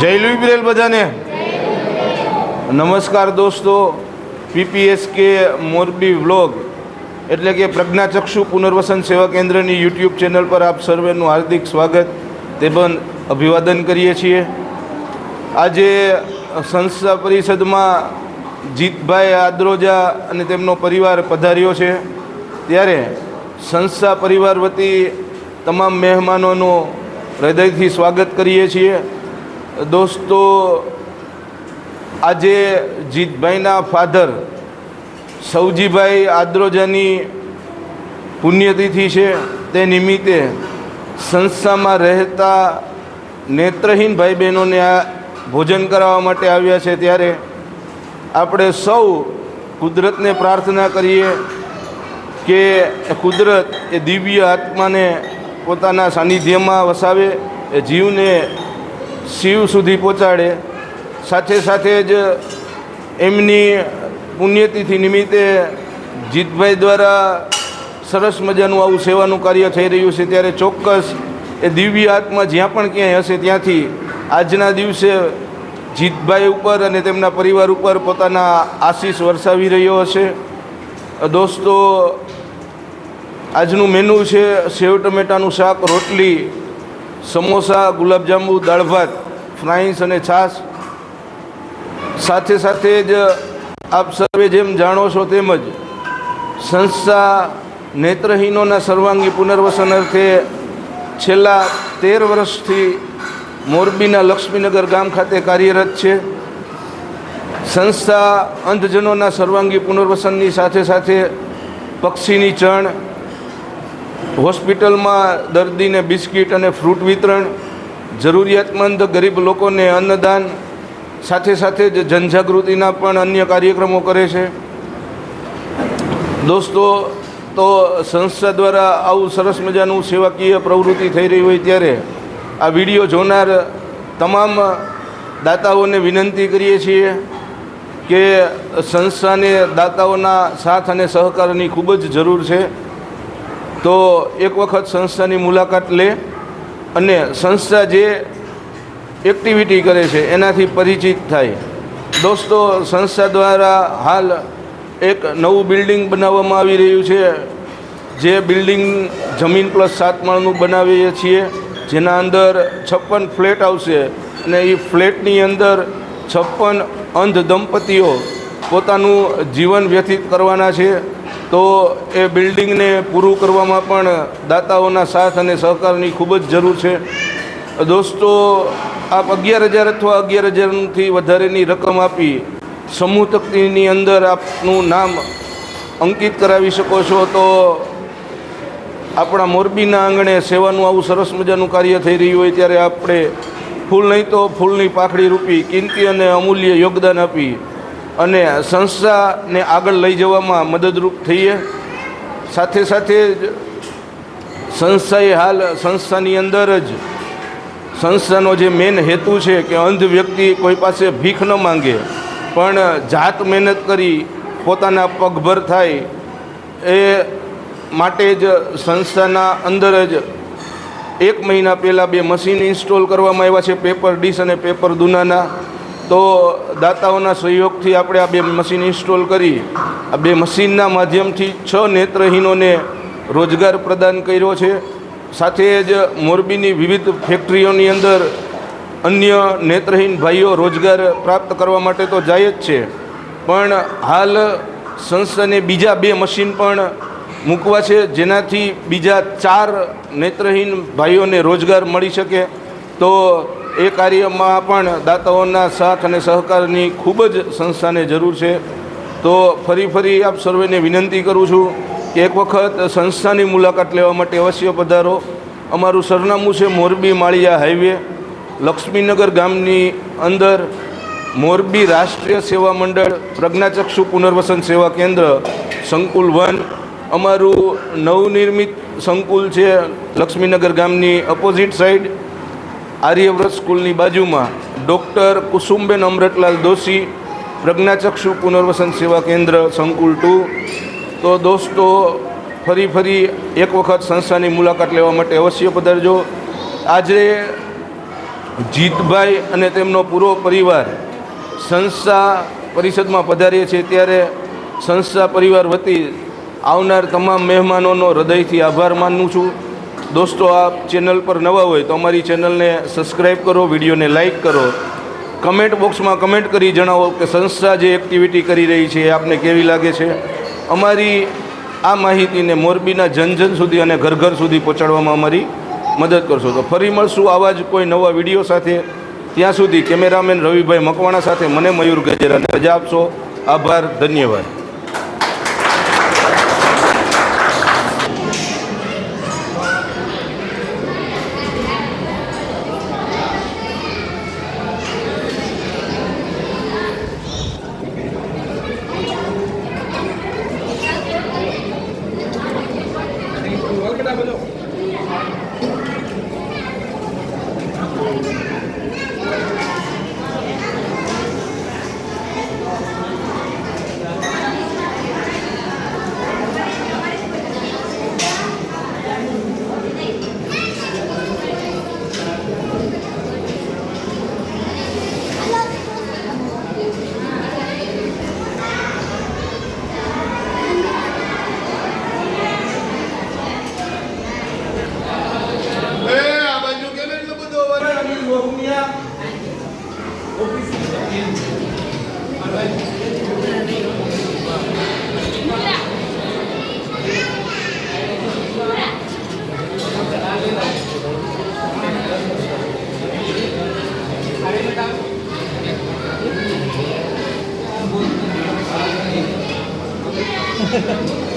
જય લુઈબ્રેલ બધાને. નમસ્કાર દોસ્તો, પીપીએસકે મોરબી વ્લોગ. એટલે કે પ્રજ્ઞાચક્ષુ પુનર્વસન સેવા કેન્દ્રની યુટ્યુબ ચેનલ પર આપ સર્વેનું હાર્દિક સ્વાગત. તે પણ અભિવાદન કરીએ છીએ. આજે સંસ્થા પરિષદમાં જીતભાઈ આદ્રોજા અને તેમનો પરિવાર પધાર્યો છે. ત્યારે સંસ્થા પરિવાર વતી તમામ મહેમાનોનું હૃદયથી સ્વાગત કરીએ છીએ. દોસ્તો, આજે જીતભાઈના ફાધર સૌજીભાઈ આદ્રોજાની પુણ્યતિથિ છે. તે નિમિત્તે સંસ્થામાં રહેતા નેત્રહીન ભાઈ બહેનોને આ ભોજન કરાવવા માટે આવ્યા છે. ત્યારે આપણે સૌ કુદરતને પ્રાર્થના કરીએ કે કુદરત એ દિવ્ય આત્માને પોતાના સાનિધ્યમાં વસાવે, એ જીવને શિવ સુધી પહોંચાડે. સાથે સાથે જ એમની પુણ્યતિથિ નિમિત્તે જીતભાઈ દ્વારા સરસ મજાનું આવું સેવાનું કાર્ય થઈ રહ્યું છે. ત્યારે ચોક્કસ એ દિવ્ય આત્મા જ્યાં પણ ક્યાંય હશે ત્યાંથી આજના દિવસે જીતભાઈ ઉપર અને તેમના પરિવાર ઉપર પોતાના આશીષ વરસાવી રહ્યો હશે. દોસ્તો, આજનું મેનુ છે સેવ ટમેટાનું શાક, રોટલી. સમોસા, ગુલાબજાંબુ, દાળ ભાત ફ્રાઈસ અને છાશ. સાથે સાથે જ આપ સર્વે જેમ જાણો છો તેમજ સંસ્થા નેત્રહીનોના સર્વાંગી પુનર્વસન અર્થે છેલ્લા તેર વર્ષથી મોરબીના લક્ષ્મીનગર ગામ ખાતે કાર્યરત છે. સંસ્થા અંધજનોના સર્વાંગી પુનર્વસનની સાથે સાથે પક્ષીની ચણ હોસ્પિટલમાં દર્દીને બિસ્કિટ અને ફ્રૂટ વિતરણ, જરૂરિયાતમંદ ગરીબ લોકોને અન્નદાન, સાથે સાથે જ જનજાગૃતિના પણ અન્ય કાર્યક્રમો કરે છે. દોસ્તો, તો સંસ્થા દ્વારા આવું સરસ મજાનું સેવાકીય પ્રવૃત્તિ થઈ રહી હોય ત્યારે આ વીડિયો જોનાર તમામ દાતાઓને વિનંતી કરીએ છીએ કે સંસ્થાને દાતાઓના સાથ અને સહકારની ખૂબ જ જરૂર છે. તો એક વખત સંસ્થાની મુલાકાત લે અને સંસ્થા જે એક્ટિવિટી કરે છે, એનાથી પરિચિત થાય. દોસ્તો, સંસ્થા દ્વારા હાલ એક નવું બિલ્ડિંગ બનાવવામાં આવી રહ્યું છે, જે બિલ્ડિંગ જમીન પ્લસ સાત માળનું બનાવીએ છીએ, જેના અંદર છપ્પન ફ્લેટ આવશે અને એ ફ્લેટની અંદર છપ્પન અંધ દંપતીઓ પોતાનું જીવન વ્યતીત કરવાના છે. તો એ બિલ્ડિંગને પૂરું કરવામાં પણ દાતાઓના સાથ અને સહકારની ખૂબ જ જરૂર છે. દોસ્તો, આપ અગિયાર હજાર અથવા અગિયાર હજારથી વધારેની રકમ આપી સમૂહ તકતીની અંદર આપનું નામ અંકિત કરાવી શકો છો, તો આપણા મોરબીના આંગણે સેવાનું આવું સરસ મજાનું કાર્ય થઈ રહ્યું હોય ત્યારે આપણે ફૂલ નહીં તો ફૂલની પાખડી રૂપી કિંમતી અને અમૂલ્ય યોગદાન આપી અને સંસ્થાને આગળ લઈ જવામાં મદદરૂપ થઈએ. સાથે સાથે જ સંસ્થાએ હાલ સંસ્થાની અંદર જ સંસ્થાનો જે મેન હેતુ છે કે અંધ વ્યક્તિ કોઈ પાસે ભીખ ન માંગે, પણ જાત મહેનત કરી પોતાના પગભર થાય એ માટે જ સંસ્થાના અંદર જ એક મહિના પહેલાં બે મશીન ઇન્સ્ટોલ કરવામાં આવ્યા છે, પેપર ડીશ અને પેપર દુનાના. તો દાતાઓના સહયોગથી આપણે આ બે મશીન ઇન્સ્ટોલ કરી, આ બે મશીનના માધ્યમથી છ નેત્રહીનોને રોજગાર પ્રદાન કર્યો છે. સાથે જ મોરબીની વિવિધ ફેક્ટરીઓની અંદર અન્ય નેત્રહીન ભાઈઓ રોજગાર પ્રાપ્ત કરવા માટે તો જાય જ છે. પણ હાલ સંસ્થાને બીજા બે મશીન પણ મૂકવા છે, જેનાથી બીજા ચાર નેત્રહીન ભાઈઓને રોજગાર મળી શકે. તો એ કાર્યમાં પણ દાતાઓના સાથ અને સહકારની ખૂબ જ સંસ્થાને જરૂર છે. તો ફરી ફરી આપ સર્વેને વિનંતી કરું છું કે એક વખત સંસ્થાની મુલાકાત લેવા માટે અવશ્ય પધારો. અમારું સરનામું છે મોરબી માળિયા હાઈવે. લક્ષ્મીનગર ગામની અંદર મોરબી રાષ્ટ્રીય સેવા મંડળ, પ્રજ્ઞાચક્ષુ પુનર્વસન સેવા કેન્દ્ર, સંકુલ વન. અમારું નવનિર્મિત સંકુલ છે લક્ષ્મીનગર ગામની અપોઝિટ સાઈડ આર્યવ્રત સ્કૂલની બાજુમાં ડૉક્ટર કુસુમબેન અમૃતલાલ દોશી, પ્રજ્ઞાચક્ષુ પુનર્વસન સેવા કેન્દ્ર સંકુલ ટુ. તો દોસ્તો, ફરી ફરી એક વખત સંસ્થાની મુલાકાત લેવા માટે અવશ્ય પધારજો. આજે જીતભાઈ અને તેમનો પૂરો પરિવાર સંસ્થા પરિષદમાં પધારીએ છીએ. ત્યારે સંસ્થા પરિવાર વતી આવનાર તમામ મહેમાનોનો હૃદયથી આભાર માનું છું. દોસ્તો, આ ચેનલ પર નવા હોય તો અમારી ચેનલને સબસ્ક્રાઈબ કરો, વિડીયોને લાઇક કરો. કમેન્ટ બોક્સમાં કમેન્ટ કરી જણાવો કે સંસ્થા જે એક્ટિવિટી કરી રહી છે, એ આપને કેવી લાગે છે? અમારી આ માહિતીને મોરબીના જન જન સુધી અને ઘર ઘર સુધી પહોંચાડવામાં અમારી મદદ કરશો. તો ફરી મળશું આવા જ કોઈ નવા વીડિયો સાથે. ત્યાં સુધી કેમેરામેન રવિભાઈ મકવાણા સાથે, મને મયુર ગજેરાને રજા આપશો. આભાર, ધન્યવાદ. ハハハハ!